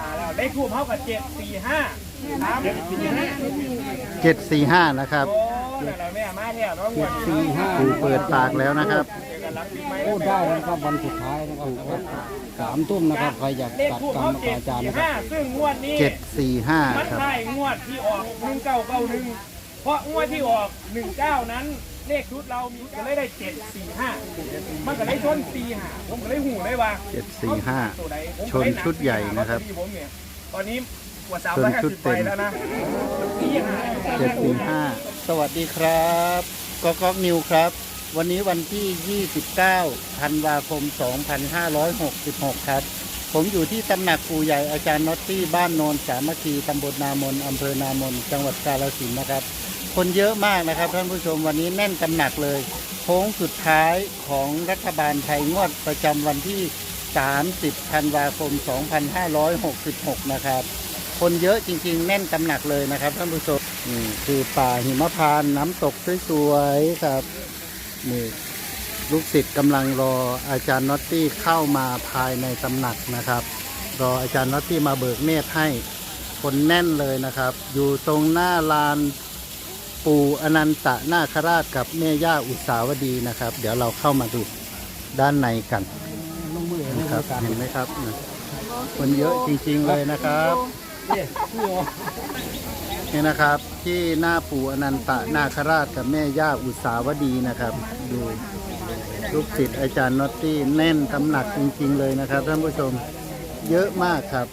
ทาแล้วได้ทูบเท่ากับเจ็ดสี่ห้าสามเจ็ดสี่ห้านะครับโอ้นั่นแหละแม่มาแล้วเนาะเจ็ดสี่ห้าปูเปิดปากแล้วนะครับเจอกันหลังปีใหม่พูดได้นะครับวันสุดท้ายนะครับสามทุ่มนะครับใครอยากเลขตัดทูบกรรเท่ามกับเจ็ดอาจารย์สี่นะครับห้าซึ่งงวดนี้ เจ็ดสี่ห้ามันครับ ใช่งวดที่ออกหนึ่งเก้าเก้าหนึ่งเพราะงวดที่ออกหนึ่งเก้านั้น เลขชุดเรามีก็เลยได้เจ็ดสี่ห้ามันก็เลยชนสี่ห้าผมก็เลยหูเลยว่าเจ็ดสี่ห้าตัวใดผมชนชุดใหญ่นะครับผมเนี่ยตอนนี้กว่าสามชร้อนยห้าชุดสิบเต็ไปมแล้วนะสี่ห้า เจ็ดสี่ห้าสวัสดีครับก๊อกก๊อกนิวครับ วันนี้วันที่ 29 ธันวาคม 2566 ครับ ผมอยู่ที่ตำหนักปู่ใหญ่อาจารย์น็อตตี้บ้านโนนสามัคคีตำบลนามนอำเภอนามน จังหวัดกาฬสินธุ์นะครับ คนเยอะมากนะครับท่านผู้ชมวันนี้แน่นตำหนักเลยโค้งสุดท้ายของรัฐบาลไทยงวดประจำวันที่ 30 ธันวาคม 2566 นะครับ คนเยอะจริงๆ แน่นตำหนักเลยนะครับท่านผู้ชมนี่คือป่าหิมพานน้ำตกสวยๆครับนี่ลูกศิษย์กำลังรออาจารย์น็อตตี้เข้ามาภายในตำหนักนะครับ รออาจารย์น็อตตี้มาเบิกเนตรให้คนแน่นเลยนะครับ อยู่ตรงหน้าลาน ปู่อนันตนาคราชกับแม่ย่าอุสาวดีนะครับ เดี๋ยวเราเข้ามาดูด้านในกันลงมือนะครับเห็นไหมครับนะคนเยอะจริงๆเลยนะครับนี่นะครับที่หน้าปู่อนันตนาคราชกับแม่ย่าอุสาวดีนะครับ ดูลูกศิษย์อาจารย์น็อตตี้แน่นตำหนักจริง ๆ เลยนะครับท่านผู้ชมเยอะมากครับ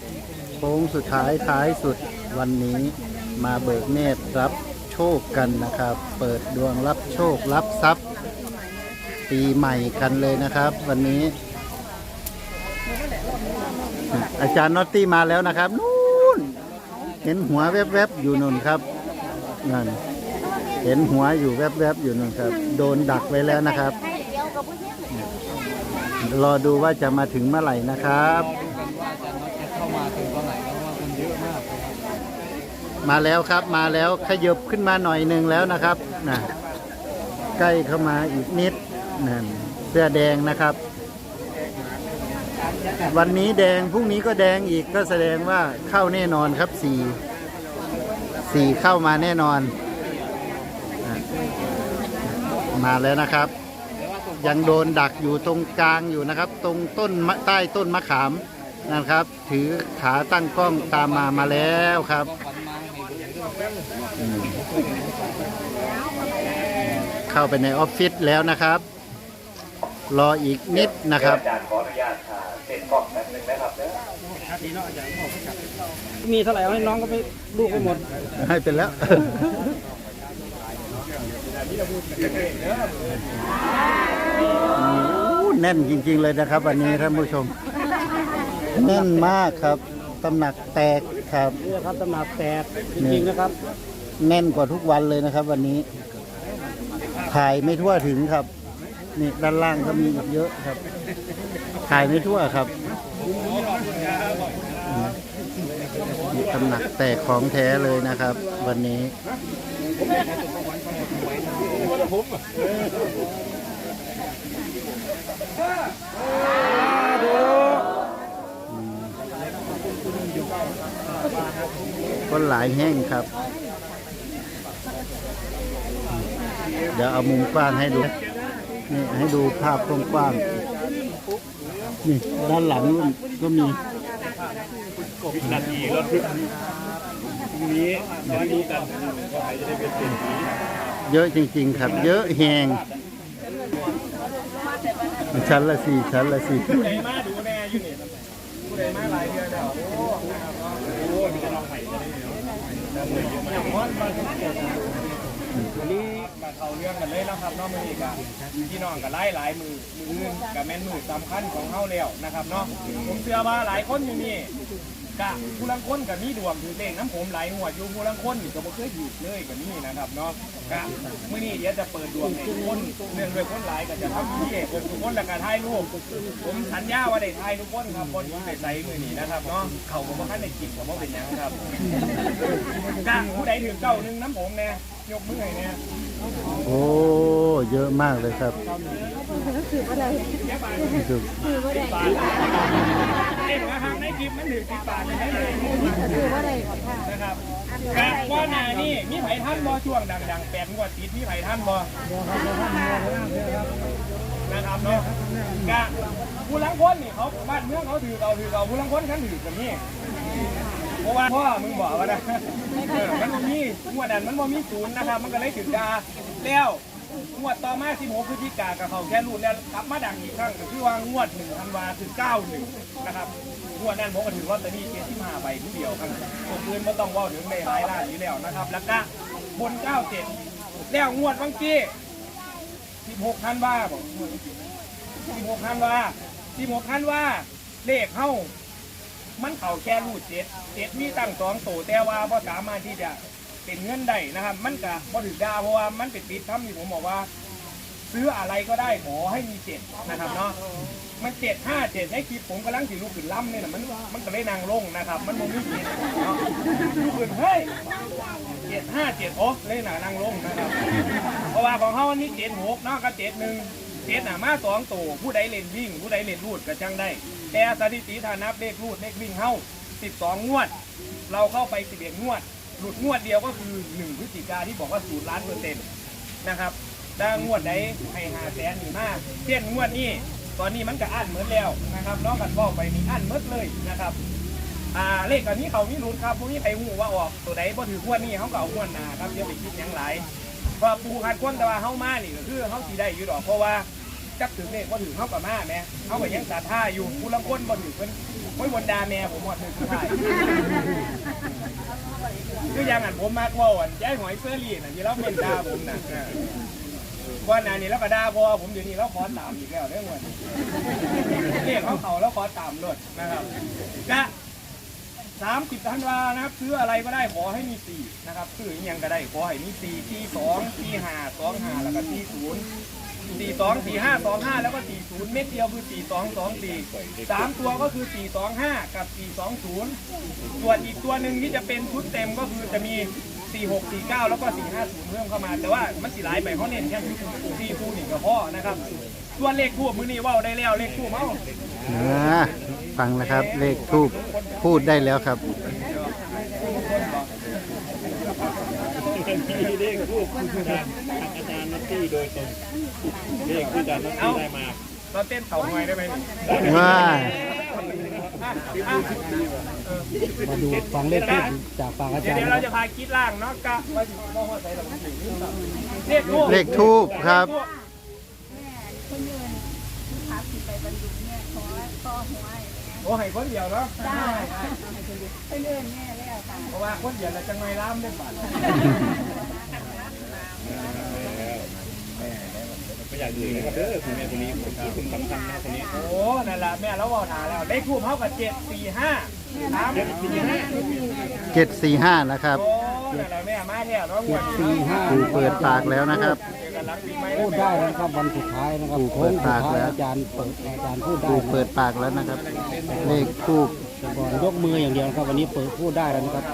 โค้งสุดท้ายท้ายสุดวันนี้มาเบิกเนตรรับโช คกันนะครับ เปิดดวงรับโชครับทรัพย์ ปีใหม่กันเลยนะครับ วันนี้ อาจารย์นอตตี้มาแล้วนะครับนู่นเห็นหัวแวบๆอยู่นู่นครับนั่นเห็นหัวอยู่แวบๆอยู่นู่นครับ โดนดักไว้แล้วนะครับ รอดูว่าจะมาถึงเมื่อไหร่นะครับ เข้ามาถึงตอนไหนเพราะว่าคนเยอะมาก มาแล้วครับมาแล้วขยบขึ้นมาหน่อยหนึ่งแล้วนะครับนะใกล้เข้ามาอีกนิดนั่นเสื้อแดงนะครับ วันนี้แดงพรุ่งนี้ก็แดงอีกก็แสดงว่าเข้าแน่นอนครับสี่สี่เข้ามาแน่นอน มาแล้วนะครับ ยังโดนดักอยู่ตรงกลางอยู่นะครับ ตรงต้นใต้ต้นมะขามนะครับ ถือขาตั้งกล้องตามมามาแล้วครับ เข้าไปในออฟฟิศแล้วนะครับ รออีกนิดนะครับ อาจารย์ขออนุญาตอ่าเซ็นกล้องแป๊บนึงนะครับเด้อ มีเท่าไหร่เอาให้น้องก็ไปลูกไปหมด ให้เป็นแล้ว โอ้แน่นจริงๆเลยนะครับ วันนี้ท่านผู้ชม แน่นมากครับ ตำหนักแตกครับ นี่นะครับตำหนักแตกจริงๆนะครับ แน่นกว่าทุกวันเลยนะครับ วันนี้ถ่ายไม่ทั่วถึงครับ นี่ด้านล่างก็มีอีกเยอะครับถ่ายไม่ทั่วครับนี่ตำหนักแตกของแท้เลยนะครับ วันนี้ คนหลายแห้งครับ เดี๋ยวเอามุมกว้างให้ดูนี่ให้ดูภาพกว้างๆนี่ด้านหลังนู่ก็มีนาทีรถพรุ่งนี้จะได้รู้กันว่าใครจะได้เป็นเศรษฐีเยอะจริง ๆ ครับ เยอะแหงชั้นละสี่ชั้นละสี่ ผู้ใดมาดูแน่อยู่นี่ผู้ใดมาหลายเดือนแล้วโอ้โหมีแต่น้องใหม่จะได้เนาะ วันนี้มาเข้าเรื่องกันเลยนะครับเน้องมือกันพี่น้องกับไล่หลายมือมือกับแม่นมือสำคัญของเฮาแล้วนะครับเนาะผมเชื่อว่าหลายคนอยู่นี่ กะผู้ลังคนกับมีดวงถือเลขน้ำผมไหลหัวอยู่ผู้ลังคนนี่ก็บ่เคยถูกเลยกับนี่นะครับเนาะกะมื้อนี้เดี๋ยวจะเปิดดวงให้ทุกคนเนื่องด้วยคนหลายก็จะทำพิธีให้ทุกคนแล้วก็ถ่ายรูปผมสัญญาว่าได้ถ่ายทุกคนครับคนที่ได้ใส่มื้อนี้นะครับเนาะเขาก็บ่ทันได้กินก็บ่เป็นหยังครับกะผู้ใดถือเก้าหนึงน้ำผมแน่ ยกมือให้เนี่ยโอ้ เยอะมากเลยครับคืออะไรดูคือว่าอะไรเอ็งนะฮะในคลิปมันถือสิบบาทให้เลยคืออะไรก่อนค่ะนะครับกะว่าหนานี่มีไผ่ท่านบ่ช่วงดังๆแปดงวดติดมีไผ่ท่านบ่นะครับเนาะกะผู้ลังคนนี่เขาบ้านเมืองเขาถือเราถือเราผู้ลังคนขันถือกันนี่ เพราะว่าพ่อมึงบอกว่านะเออมันบ่มีงวดนั้นมันบ่มีศูนย์นะครับมันก็เลยถึงดาแล้วงวดต่อมา16พฤศจิกากับเขาแค่รุ่นแล้วกลับมาดังอีกครั้งก็คือว่างวด1ธันวาคือ91นะครับงวดนั้นผมก็ถือว่าตอนนี้เจ็ดที่มาใบผู้เดียวครับตัวปืนไม่ต้องเว่าถึงในหลายล้านอยู่แล้วนะครับ แล้วก็บนเก้าเจ็ดแล้วงวดวังกี้สิบหกพันว่าบอกสิบหกพันว่าสิบหกพันว่าเลขเข้า มันเข่าแค่รูดเจ็ดเจ็ดมีตั้งสองโตแต่ว่าพอสามารถที่จะเป็นเงินได้นะครับ มันก็บ่ถึงดาเพราะว่ามันเป็นปิดทำที่ผมบอกว่า ซื้ออะไรก็ได้ขอให้มีเจ็ดนะครับเนาะมันเจ็ดห้าเจ็ดในคลิปผมกำลังสิลูกขึ้นล่ำเนี่ยนะมันมันก็เลยนางลงนะครับ มันโมมีเจ็ดเนาะลูกขึ้นเฮ้ยเจ็ดห้าเจ็ดโอ้เลยหนานางลงนะครับ เพราะว่าของเขาอันนี้เจ็ดหกเนาะก็เจ็ดหนึ่งเจ็ดหนามาสองตัวผู้ใดเล่นวิ่ง ผู้ใดเล่นรูดก็ช่างได้ แต่สถิติฐานับเลขรูดเลขวิ่งเข้าสิบสองวด เราเข้าไปสิบเอ็ดงวด หลุดงวดเดียวก็คือหนึ่งพฤศจิกาที่บอกว่าสูตรล้านเปอร์เซ็นต์นะครับถ้างวดใดให้หาแสนนี่มากเช่นงวดนี้ตอนนี้มันก็อั้นเหมือนแล้วนะครับน้องกันบอกไปนี่อั้นหมดเลยนะครับอ่าเลขอันนี้เขามีลุ้นครับพวกนี้ใครหูว่าออกตัวใดพอถืองวดนี้เขาก็เอางวดนาครับอย่าไปคิดยังหลายเพราะปูคัดคนแต่ว่าเข้ามานี่ก็คือเขาสีได้อยู่ดอกเพราะว่า จักถึงเลขว่าถือเขากับมาแม่เขาก็ยังสาท่าอยู่ผู้ลังคนบ่ถือเป็นโอ้ยบนดาแม่ผมหมดเลยคือท่ายคืออย่างนั้นผมมากว่าวันย้ายหอยเสื้อรีน่ะที่เราเป็นดาผมน่ะเออก่อนหน้านี้แล้วก็ดาพอผมเดี๋ยวนี้เราขอตามอีกแล้วเรื่องวันเรียกเขาเขาแล้วขอตามรถนะครับก็สามสิบธันวานะครับ ซื้ออะไรก็ได้ขอให้มีสี่นะครับ ซื้ออหยังก็ได้ขอให้มีสี่ที่สองที่ห้าสองห้าแล้วก็ที่ศูนย์ สี่สองสี่ห้าสองห้าแล้วก็สี่ศูนย์เม็ดเดียวคือสี่สองสองสี่สามตัวก็คือสี่สองห้ากับสี่สองศูนย์ส่วนอีกตัวหนึ่งที่จะเป็นชุดเต็มก็คือจะมี46 49แล้วก็450เพิ่มเข้ามา แต่ว่ามันสีหลายไปเขาเน้นแค่ที่คู่นี่กับพ่อนะครับส่วนเลขคู่มือนี้ว่าได้แล้วเลขคู่เมาอ่าฟังนะครับเลขทูบพูดได้แล้วครับ เลขคู่คืออาจารย์นัตตี้โดยตรงเลขคืออาจารย์นัตตี้ได้มาเราเต้นเต่าหน่อยได้ไหมว่ามาดูฟังเลขทูบจากปากอาเดี๋ยจาวรเดี๋ยวย์เราจะพาคิดล่างเนาะกะว่าสิมองว่าใส่เราเลขคู่เลขทูบครับแม่คนยืนพาผีไปบรรลุเนี่ยขอขอหัว โอ้ให้คนเดียวเนาะได้เป็นเอื่นแม่แล้วค่ะเพราะว่าคนเดียวเราจะไม่ล้ามได้ป่ะไม่อยากดูนะครับเด้อคุณแม่คนนี้ผมคิดถึงสำคัญนะครับคนนี้โอ้นั่นแหละแม่เราบอกหาแล้วเลขคู่เท่ากับเจ็ดสี่ห้าสามสี่ห้าเจ็ดสี่ห้านะครับโอ้นั่นแหละแม่มาแท้เนาะงวดนี้สี่ห้าครูเปิดปากแล้วนะครับ เจอกันหลังปีใหม่พูดได้นะครับวันสุดท้ายนะครับถูกเปิดปากแล้วโค้งสุดท้ยอาจารย์เปิดอาจารย์พูดคได้รูนะเปิดปากแล้วนะครับ เลขทูบก่อนยกมืออย่างเดียวนะครับ วันนี้เปิดพูดได้แล้วนะครับ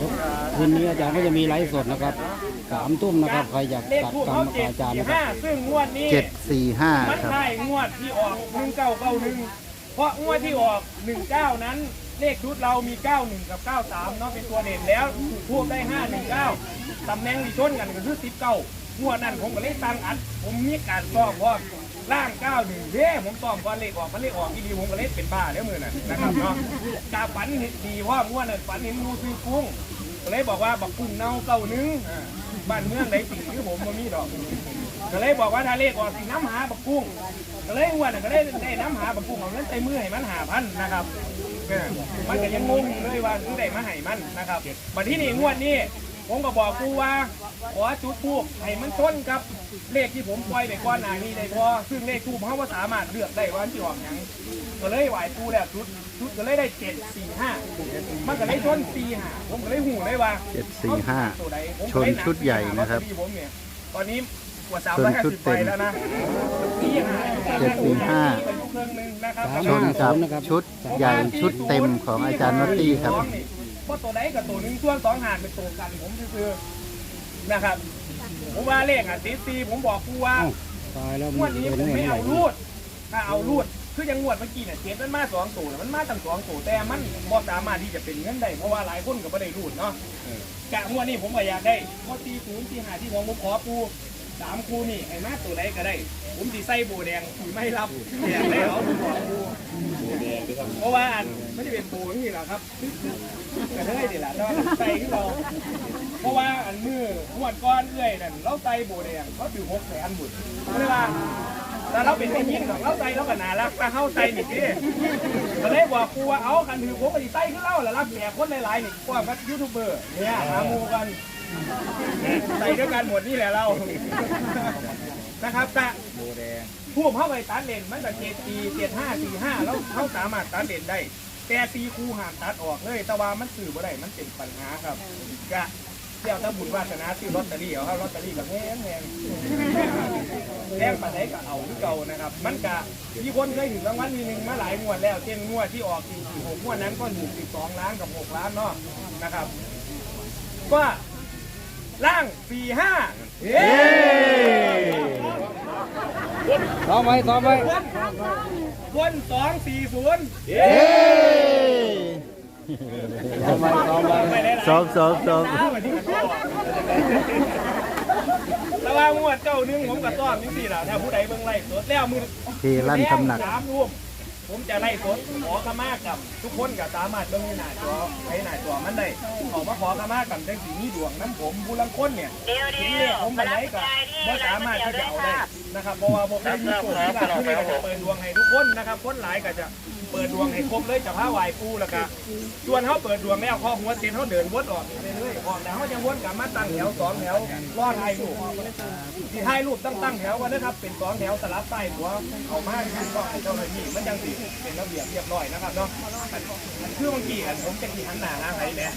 ยกคืนนี้อาจารย์ก็จะมีไลฟ์สดนะครับสามทุ่มนะครับใครอยากเลขตัดคู่กรรเท่ามกับเจ็ดอาจารย์สี่นะครับห้าซึ่งงวดนี้ เจ็ดสี่ห้ามันครับใช่งวดที่ออกหนึ่งเก้าเก้าหนึ่งเพราะงวดที่ออกหนึ่งเก้านั้น เลขชุดเรามีเก้าหนึ่งกับเก้าสามเนาะเป็นตัวเด่นแล้วถูกพวกได้ห้าหนึ่งเก้าตำแหน่งที่ชนกันก็คือสิบเก้า งวดนั้นผมก็เลยตั้งอัดผมมีการซ้อมว่าล่างก้าวหนึ่งเด้ผมซ้อมก่อนเลขออกมันเลขออกที่ดีผมก็เลยเป็นบ้าแล้วมือน่ะนะครับเนาะกาฝันเห็นดีว่างวดนั้นฝันเห็นงูซื้อกุ้งก็เลยบอกว่าบักกุ้งเน่าเก้าหนึ่งบ้านเมืองไหนสิ่งที่ผมมันมีดอกก็เลยบอกว่าถ้าเลขออกสิน้ำหาบักกุ้งก็เลยอ้วนน่ะก็เลยได้น้ำหาบักกุ้งเอาเงินใส่มือให้มันหาพันนะครับมันก็ยังงงเลยว่าคือได้มาให้มันนะครับบัดที่นี่งวดนี้ ผมก็บอกกูว่าขอจุดทูบให้มันต้นกับเลขที่ผมปล่อยไปก่อนหน้านี้ได้พอซึ่งเลขทูบเขาว่าสามารถเลือกได้ว่าที่ออกหยังก็เลยไหวกูแล้วชุดชุดก็เลยได้เจ็ดสี่ห้ามันก็เลยต้นสี่ห้าผมก็เลยหูเลยว่าเจ็ดสี่ห้าตัวใดผมชนชุดใหญ่นะครับผมเนี่ยตอนนี้กว่าสามชร้นอยห้าชุดสิบเต็ใบมแล้วนะสี่ห้าเจ็ดสี่ห้าไปทุกเครื่องหนึงนะครับสามชนกับชุดใหญ่ชุดเต็มของอาจารย์วัตตี้ครับ เพราะตัวใดกับตัวหนึงช่วงสองหานเป็นตัวกันผมคือนะครับผมว่าเลขอะติดซีผมบอกครูว่าเอ้าตายแล้วงวดนี้เป็ผมนไม่ไงเอารูด ถ้าเอารูด คือยังงวดเมื่อกี้เนี่ยเจ็ดมันมาสองตัวน่ะมันมาตั้งสองตัวแต่มันบ่สามารถที่จะเป็นเงินได้เพราะว่าหลายคนก็ไม่ได้รูดเนาะกะงวดนี้ผมก็อยากได้พอตีศูนย์ตีหาที่ของผมขอปู สามคูนี่ไอ้มาตัวไหนก็ได้ ผมสีใส่โบแดงสีไม่รับแดงได้เอาผมขอปูเพราะว่าอันไม่ได้เป็นปูนี่แหละครับกระเทยนี่แหละแล้วใส่ที่เราเพราะว่าอันมือหวดก้อนเอื้อยนั่นเราใส่โบแดงเขาถือหกแสนบุญเพราะว่าแต่เราเป็นไม่ยิ่งหรอกเราใส่เราก็น่ารักถ้าเข้าใส่นี่สิก็เลยบอกครูว่าเอาคันถือผมก็สิใส่ขึ้นเล่าแล้วรับแขกคนหลายๆนี่กว่ากับยูทูบเบอร์เนี่ยหาหมูกัน ใส่ด้วยกันหมดนี่แหละเรา นะครับแต่ผู้เข้าไปตัดเลนมันจะเจ็ดปีเจ็ดห้าสี่ห้าแล้วเขาสามารถตัดเลนได้ แต่ตีครูหามตัดออกเลย แต่ว่ามันสื่อบ่ได้มันเป็นปัญหาครับกะเดี๋ยวถ้าบุญวาสนาซื้อลอตเตอรี่เอาครับลอตเตอรี่กับแพงแพงแพงปันไหนก็เอาที่เก่านะครับ มันกะมีคนเคยถึงรางวัลทีหนึ่งมาหลายงวดแล้วเช่นงวดที่ออกสี่สี่หกงวดนั้นก็ถูกสิบสองล้านกับหกล้านเนาะนะครับ ก็ ล่างสี่ห้าเฮ้ซ้อมไว้ซ้อมไว้คนสองสี่ศูนย์เย้ซ้อมไว้ซ้อมไว้ไม่ได้หลายซ้อมซ้อมซ้อมแต่ว่างวดเจ้าหนึงผมกับต้อมนี่สิล่ะถ้าผู้ใดเบิ่งไล่สดแล้วมือเทลั่นตำหนักสามรูป ผมจะไล่สดขอขมากับทุกคนก็สามารถเบิ่งในหน้าจอในหน้าจอมันได้ออกมาขอขมากับได้สีนี้ดวงน้ำผมผู้ลังคนเนี่ยทีนี้ผมไปไหนก็บ่สามารถที่จะเอาได้นะครับเพราะว่าผมได้มีโชคที่บ้านที่นี่ก็จะเปิดดวงให้ทุกคนนะครับคนหลายก็จะ เปิดดวงให้ครบเลยจะพาไหวปูแล้วก็ส่วนเขาเปิดดวงแล้วข้อหัวเส้นเขาเดินวนออกเรื่อยๆออกแต่เขาจะวนกลับมาตั้งแถวสองแถวรอดถ่ายรูปที่ถ่ายรูปตั้งตั้งแถวกันนะครับเป็นสองแถวสลับใต้หัวเอามาให้ก็ให้เจ้าหน้าที่มันยังสิเป็นระเบียบเรียบร้อยนะครับเนาะคือบางทีผมจะขี่หันหน้าหาใครเนี่ย